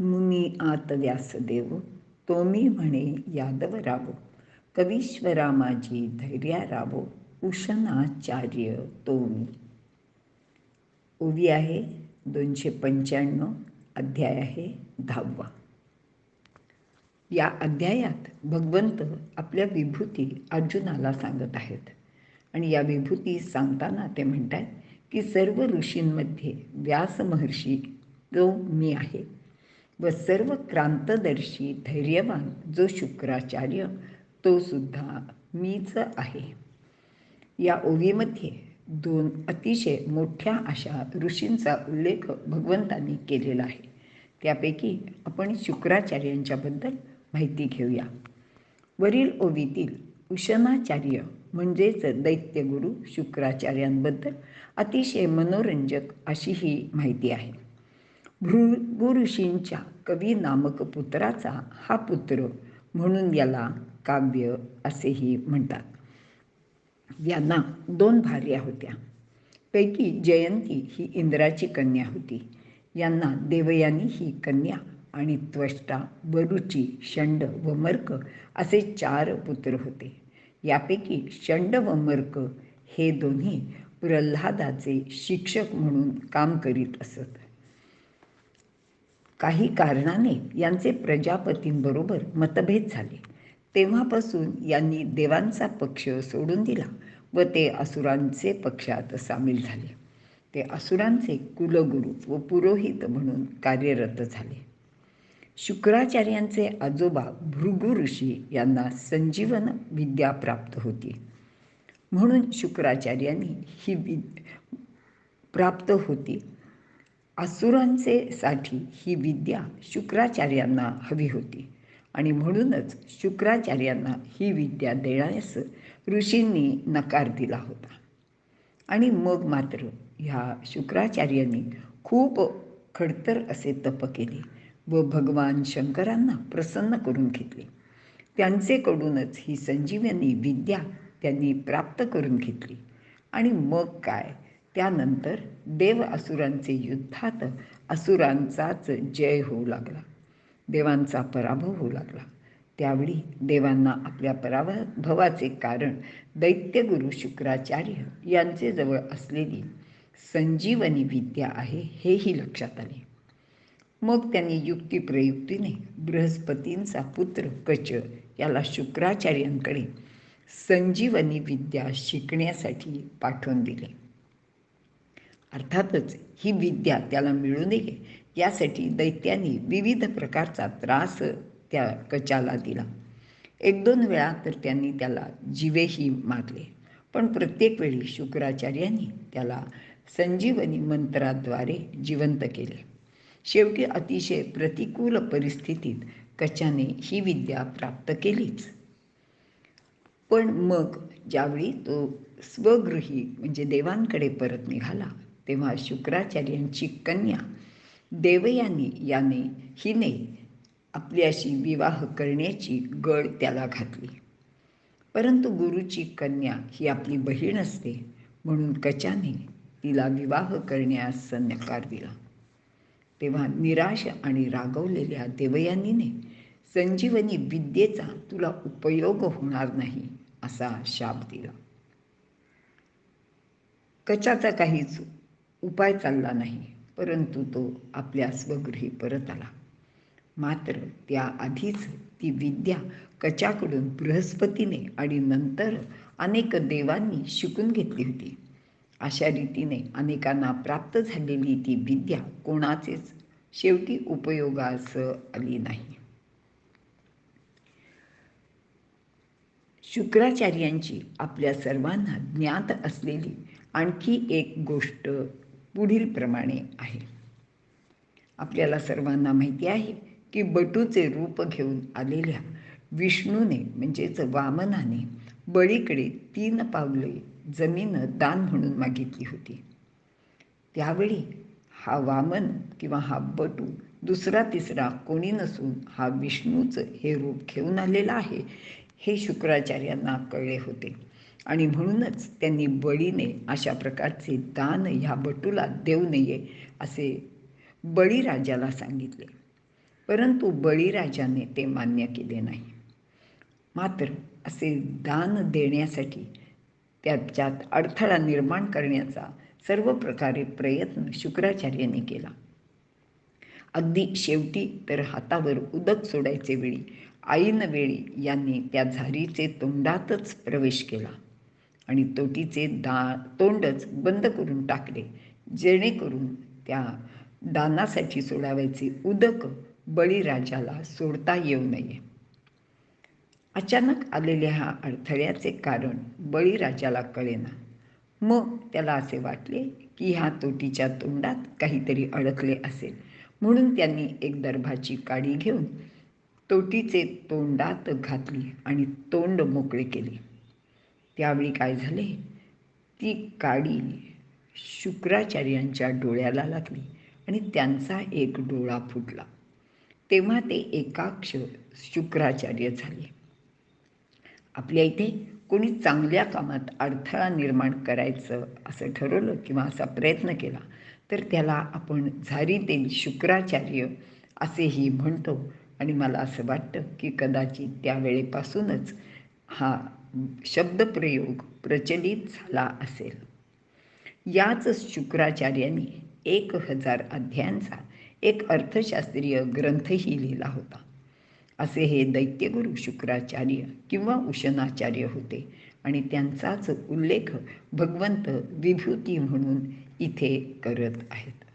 मुनी आत व्यासदेव तोमी म्हणे यादव रावो कवीश्वरा माझी धैर्या रावो उषणाचार्य तोमी. ओवी आहे दोनशे पंच्याण्णव अध्याय आहे दहावा. या अध्यायात भगवंत आपल्या विभूती अर्जुनाला सांगत आहेत. आणि या विभूती सांगताना ते म्हणतात की सर्व ऋषींमध्ये व्यास महर्षी जो मी आहे व सर्व क्रांतदर्शी धैर्यवान जो शुक्राचार्य तो सुद्धा मीच आहे. या ओवीमध्ये दोन अतिशय मोठ्या अशा ऋषींचा उल्लेख भगवंतांनी केलेला आहे. त्यापैकी आपण शुक्राचार्यांच्याबद्दल माहिती घेऊया. वरील ओवीतील उशनाचार्य म्हणजेच दैत्यगुरु शुक्राचार्यांबद्दल अतिशय मनोरंजक अशी ही माहिती आहे. भृगु ऋषींच्या कवी नामक पुत्राचा हा पुत्र म्हणून याला काव्य असेही म्हणतात. यांना दोन भार्या होत्या. पैकी जयंती ही इंद्राची कन्या होती. यांना देवयानी ही कन्या आणि त्वष्टा वरुची षंड व मर्क असे चार पुत्र होते. यापैकी षंड व मर्क हे दोन्ही प्रल्हादाचे शिक्षक म्हणून काम करीत असत. काही कारणाने यांचे प्रजापतींबरोबर मतभेद झाले. तेव्हापासून यांनी देवांचा पक्ष सोडून दिला व ते असुरांचे पक्षात सामील झाले. ते असुरांचे कुलगुरू व पुरोहित म्हणून कार्यरत झाले. शुक्राचार्यांचे आजोबा भृगु ऋषी यांना संजीवन विद्या प्राप्त होती. म्हणून शुक्राचार्यांनी ही वि प्राप्त होती. असुरांचे साठी ही विद्या शुक्राचार्यांना हवी होती. आणि म्हणूनच शुक्राचार्यांना ही विद्या देण्यास ऋषींनी नकार दिला होता. आणि मग मात्र ह्या शुक्राचार्यांनी खूप खडतर असे तप केले. व भगवान शंकरांना प्रसन्न करून घेतले. त्यांचेकडूनच ही संजीवनी विद्या त्यांनी प्राप्त करून घेतली. आणि मग काय? त्यानंतर देव असुरांचे युद्धात असुरांचाच जय होऊ लागला. देवांचा पराभव होऊ लागला. त्यावेळी देवांना आपल्या पराभवाचे कारण दैत्यगुरु शुक्राचार्य यांचे जवळ असलेली संजीवनी विद्या आहे हेही लक्षात आले. मग त्यांनी युक्तिप्रयुक्तीने बृहस्पतींचा पुत्र कच याला शुक्राचार्यांकडे संजीवनी विद्या शिकण्यासाठी पाठवून दिले. अर्थातच ही विद्या त्याला मिळू नये यासाठी दैत्यांनी विविध प्रकारचा त्रास त्या कचाला दिला. एक दोन वेळा तर त्यांनी त्याला जीवेही मारले. पण प्रत्येक वेळी शुक्राचार्यांनी त्याला संजीवनी मंत्राद्वारे जिवंत केले. शेवटी अतिशय प्रतिकूल परिस्थितीत कचाने ही विद्या प्राप्त केलीच. पण मग ज्यावेळी तो स्वगृही म्हणजे देवांकडे परत निघाला तेव्हा शुक्राचार्यांची कन्या देवयानी याने हिने आपल्याशी विवाह करण्याची गळ त्याला घातली. परंतु गुरुची कन्या ही आपली बहीण असते म्हणून कचाने तिला विवाह करण्यास नकार दिला. तेव्हा निराश आणि रागवलेल्या देवयानीने संजीवनी विद्येचा तुला उपयोग होणार नाही असा शाप दिला. कचाचा काहीच उपाय चालला नाही परंतु तो आपल्या स्वगृही परत आला. मात्र त्याआधीच ती विद्या कचाकडून बृहस्पतीने आणि नंतर अनेक देवांनी शिकून घेतली होती. अशा रीतीने अनेकांना प्राप्त झालेली ती विद्या कोणाचेच शेवटी उपयोगास आली नाही. शुक्राचार्यांची आपल्या सर्वांना ज्ञात असलेली आणखी एक गोष्ट पुढील प्रमाणे आहे. आपल्याला सर्वांना माहिती आहे की बटूचे रूप घेऊन आलेल्या विष्णूने म्हणजेच वामनाने बळीकडे तीन पावले जमीन दान म्हणून मागितली होती. त्यावेळी हा वामन किंवा हा बटू दुसरा तिसरा कोणी नसून हा विष्णूचं हे रूप घेऊन आलेला आहे हे शुक्राचार्यांना कळले होते. आणि म्हणूनच त्यांनी बळीने अशा प्रकारचे दान ह्या बटूला देऊ नये असे बळीराजाला सांगितले. परंतु बळीराजाने ते मान्य केले नाही. मात्र असे दान देण्यासाठी त्याच्यात अडथळा निर्माण करण्याचा सर्व प्रकारे प्रयत्न शुक्राचार्यांनी केला. अगदी शेवटी तर हातावर उदक सोडायचे वेळी आईन वेळी यांनी त्या झारीचे तोंडातच प्रवेश केला आणि तोटीचे दा तोंडच बंद करून टाकले जेणेकरून त्या दानासाठी सोडावायचे उदक बळीराजाला सोडता येऊ नये. अचानक आलेल्या ह्या अडथळ्याचे कारण बळीराजाला कळेना. मग त्याला असे वाटले की ह्या तोटीच्या तोंडात काहीतरी अडकले असेल. म्हणून त्यांनी एक दर्भाची काडी घेऊन तोटीचे तोंडात घातली आणि तोंड मोकळे केले. त्यावेळी काय झाले? ती काडी शुक्राचार्यांच्या डोळ्याला लागली आणि त्यांचा एक डोळा फुटला. तेव्हा ते एकाक्ष शुक्राचार्य झाले. आपल्या इथे कोणी चांगल्या कामात अडथळा निर्माण करायचं असं ठरवलं किंवा असा प्रयत्न केला तर त्याला आपण झारीतील शुक्राचार्य असेही म्हणतो. आणि मला असं वाटतं की कदाचित त्यावेळेपासूनच हा शब्दप्रयोग प्रचलित झाला असेल. याच शुक्राचार्यांनी एक हजार अध्यायांचा एक अर्थशास्त्रीय ग्रंथही लिहिला होता. असे हे दैत्यगुरु शुक्राचार्य किंवा उशनाचार्य होते. आणि त्यांचाच उल्लेख भगवंत विभूती म्हणून इथे करत आहेत.